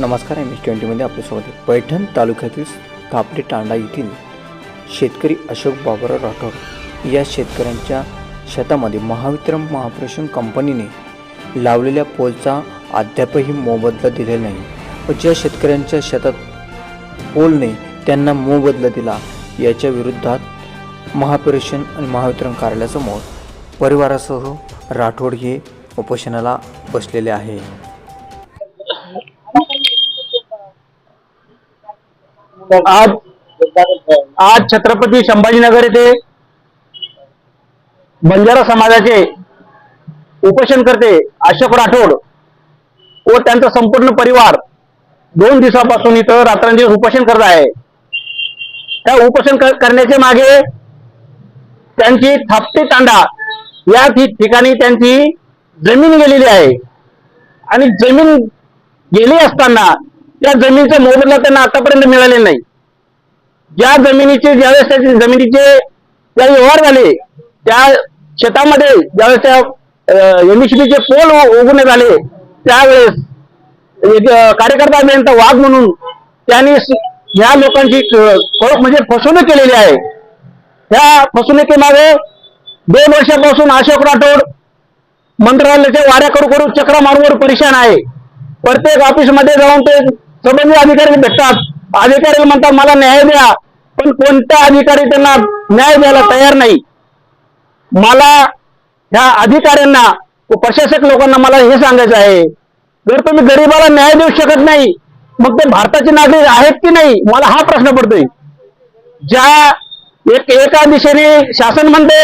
नमस्कार M S ट्वेंटीमध्ये आपले स्वागत आहे. पैठण तालुक्यातील कापडी तांडा येथील शेतकरी अशोक बाबुराव राठोड या शेतकऱ्यांच्या शेतामध्ये महावितरण महाप्रेषण कंपनीने लावलेल्या पोलचा अद्यापही मोबदला दिलेला नाही. व ज्या शेतकऱ्यांच्या शेतात पोलने त्यांना मोबदला दिला याच्या विरोधात महापरिशन आणि महावितरण कार्यालयासमोर परिवारासह राठोड हे उपोषणाला बसलेले आहे. आज आज छत्रपती संभाजीनगर येथे बंजारा समाजाचे उपोषण करते अशोक राठोड व त्यांचा संपूर्ण परिवार दोन दिवसापासून इथं रात्रंदिवस उपोषण करत आहे. त्या उपोषण कर- करण्याच्या मागे त्यांची थापटी तांडा या ठिकाणी त्यांची जमीन गेलेली आहे. आणि जमीन गेली असताना त्या जमिनीचा मोबदला त्यांना आतापर्यंत मिळालेला नाही. ज्या जमिनीचे ज्यावेळेस त्याचे जमिनीचे त्या व्यवहार झाले त्या शेतामध्ये ज्यावेळेस त्या एमएसबीचे पोल उघडण्यात आले त्यावेळेस एक कार्यकर्ता अभियंता वाघ म्हणून त्यांनी ह्या लोकांची म्हणजे फसवणूक केलेली आहे. ह्या फसवणुकीमागे दोन वर्षापासून अशोक राठोड मंत्रालयाच्या वाऱ्या करू करू चक्रा मारूवर परेशान आहे. प्रत्येक ऑफिसमध्ये जाऊन ते संबंधित अधिकारी भेटतात. अधिकारी म्हणतात मला न्याय द्या. पण कोणत्या अधिकारी त्यांना न्याय द्यायला तयार नाही. मला ह्या अधिकाऱ्यांना प्रशासक लोकांना मला हे सांगायचं आहे जर तुम्ही गरीबाला न्याय देऊ शकत नाही मग ते भारताचे नागरिक आहेत की नाही? मला हा प्रश्न पडतोय. ज्या एक एका दिशेने शासन म्हणते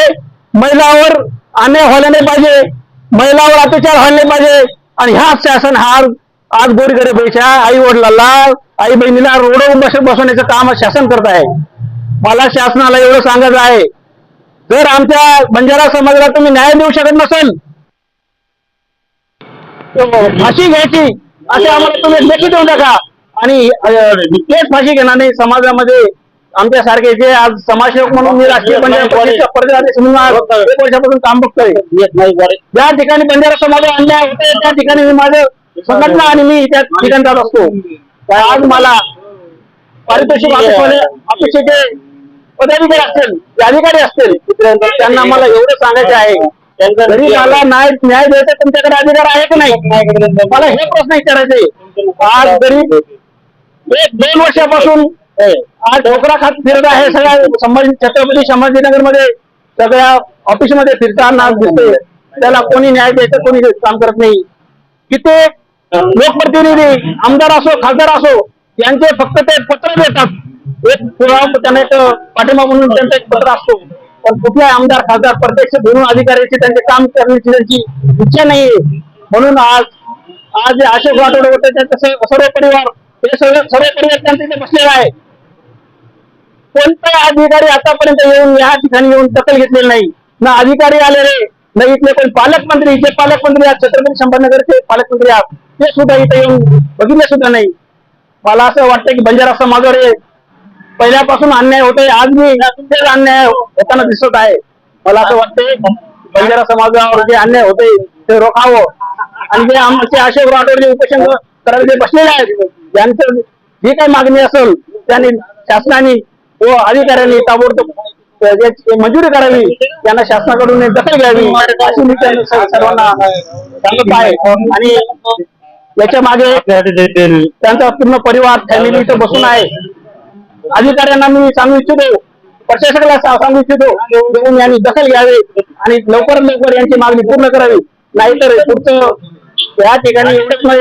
महिलावर अन्याय व्हायला नाही पाहिजे महिलावर अत्याचार व्हायला नाही पाहिजे आणि ह्या शासन हा आज गोरगरीबाच्या आई वडिलाला आई बहिणीला रोड बस बसवण्याचं काम शासन करत आहे. मला शासनाला एवढं सांगायचं आहे. जर आमच्या बंजारा समाजाला तुम्ही न्याय देऊ शकत नसेल फाशी घ्यायची असे आम्हाला तुम्ही लेखी देऊ नका. आणि तेच फाशी घेणार नाही समाजामध्ये. आमच्या सारखे जे आज समाजसेवक म्हणून मी राष्ट्रीय वर्षापासून काम बघतोय. ज्या ठिकाणी बंजारा समाज अन्याय होते त्या ठिकाणी मी माझं संघटना आणि मी त्या ठिकाणी जात असतो तर आज मला पारितोषिक ऑफिसमध्ये पदाधिकारी असतील ते अधिकारी असतील त्यांना मला एवढं सांगायचं आहे. जरी मला न्याय न्याय द्यायचा तुमच्याकडे अधिकार आहे की नाही? मला हे प्रश्न विचारायचे आज गरीब एक दोन वर्षापासून आज ढोकरा खात फिरत आहे सगळ्या संभाजी छत्रपती संभाजीनगरमध्ये सगळ्या ऑफिसमध्ये फिरताना दिसते त्याला कोणी न्याय द्यायचं कोणी काम करत नाही. किती लोकप्रतिनिधी आमदार असो खासदार असो यांचे फक्त ते पत्र देतात. एक पुरावा त्यांना एक पाठिंबा म्हणून त्यांचा एक पत्र असतो. पण कुठलाही आमदार खासदार प्रत्यक्ष बोलून अधिकाऱ्याची त्यांचे काम करण्याची त्यांची इच्छा नाहीये. म्हणून आज आज जे अशोक राठोड होते त्यांचे सर्व परिवार हे सगळं सर्व परिवार त्यांच्या इथे बसलेला आहे. कोणताही अधिकारी आतापर्यंत येऊन या ठिकाणी येऊन दखल घेतलेली नाही. ना अधिकारी आलेले नाही इथले कोण पालकमंत्री जे पालकमंत्री आहेत छत्रपती संभाजीनगरचे पालकमंत्री आहेत. ते सुद्धा इथे येऊन बघितले सुद्धा नाही. मला असं वाटतं की बंजारा समाजावर पहिल्यापासून अन्याय होतोय आज मी तुमच्याच अन्याय होताना दिसत आहे. मला असं वाटतंय बंजारा समाजावर जे अन्याय होते ते रोखावं. आणि जे आमचे अशोक राठोड जे उपोषण करायला जे बसलेले आहेत यांचं जी काही मागणी असेल त्यांनी शासनाने व अधिकाऱ्यांनी ताबडतोब मंजुरी करावी. त्यांना शासनाकडून दखल घ्यावी. अशी मी त्यांना सर्वांना सांगत आहे. आणि याच्या मागे त्यांचा पूर्ण परिवार फॅमिली इथं बसून आहे. अधिकाऱ्यांना मी सांगू इच्छितो. प्रशासकाला सांगू इच्छितो. यांनी दखल घ्यावी. आणि लवकरात लवकर यांची मागणी पूर्ण करावी. नाहीतर पुढचं या ठिकाणी एवढंच नाही.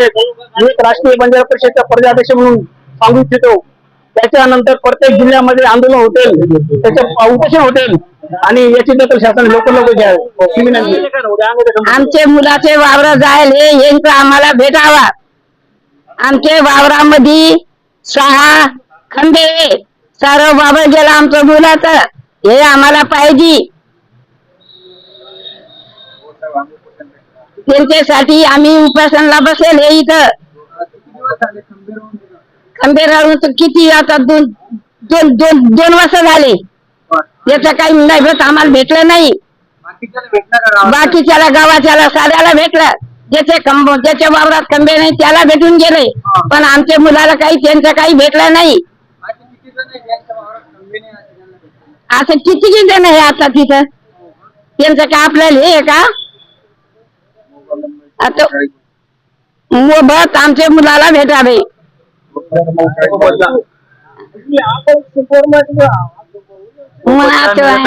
राष्ट्रीय बंजारा परिषदचा प्रजाध्यक्ष म्हणून सांगू इच्छितो. त्याच्यानंतर प्रत्येक जिल्ह्यामध्ये आंदोलन होतील. त्याचे उपोषण होतील. आणि याची दखल शासन लोक लोक घ्या आमचे मुलाचे वावर जायले यांचं आम्हाला भेटावा. आमचे वावरामध्ये सहा खंबे सारं वावर गेला आमचं मुलाचं. हे आम्हाला पाहिजे. त्यांच्यासाठी आम्ही उपासनला बसेल हे इथं. खंबे राहून तर किती आता दोन दोन दोन दोन वर्ष झाले. याचं काही नाही भेट आम्हाला भेटलं नाही. बाकीच्याला गावाच्याला साऱ्याला भेटलं. ज्याचे ज्याच्या वावरात खंबे नाही त्याला भेटून गेले. पण आमच्या मुलाला काही त्यांचं काही भेटलं नाही. असं किती जण आहे आता तिथं? त्यांचं का आपल्याला हे का? आता मोबत आमच्या मुलाला भेटावे.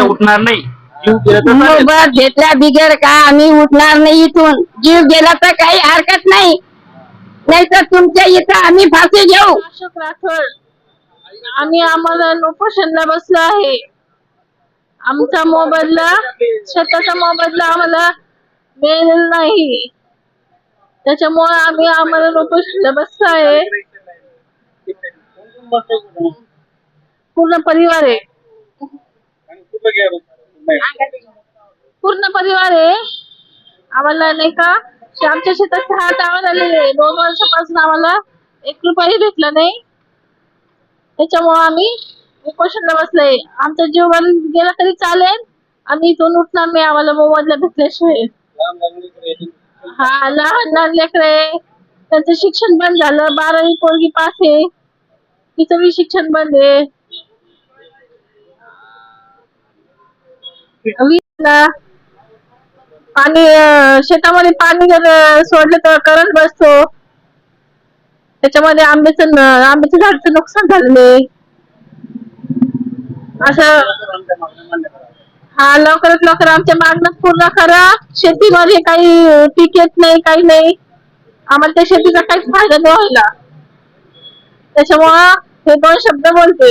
उठणार नाही. जीव गेला तर चालेल. मोबत घेतल्या बिगर का? आम्ही उठणार नाही इथून. जीव गेला तर काही हरकत नाही. नाही तर तुमच्या इथं आम्ही फाशी घेऊ. अशोक राठोड आम्ही आम्हाला उपोषणला बसलो आहे. आमचा मोबदला शेताचा मोबदला आम्हाला मिळेल नाही. त्याच्यामुळे आम्ही आम्हाला उपोषणला बसलो आहे. पूर्ण परिवार आहे. पूर्ण परिवार आहे. आम्हाला नाही का ते आमच्या शेतात सहा टावर आलेले आहे. दोन वर्षापासून आम्हाला एक रुपयाही भेटला नाही. त्याच्यामुळे आम्ही उपोषणला बसलोय. आमचा जीव बन गेला तरी चालेल. आम्ही इथून उठणार नाही आम्हाला मोबदला भेटल्याशिवाय. हा लहान लहान लेकरे त्यांचं शिक्षण बंद झालं. बारावी पोरगी पास आहे. तिचं शिक्षण बंद आहे वीजला पाणी शेतामध्ये पाणी जर सोडलं तर करंट बसतो. त्याच्यामध्ये आंब्याचं न- आंब्याच्या नुकसान झालेलं आहे. असं हा लवकरात लवकर आमच्या मागण्या पूर्ण करा. शेतीमध्ये काही पीक येत नाही काही नाही. आम्हाला त्या शेतीचा काहीच फायदा नाही व्हायला. त्याच्यामुळं हे दोन शब्द बोलते.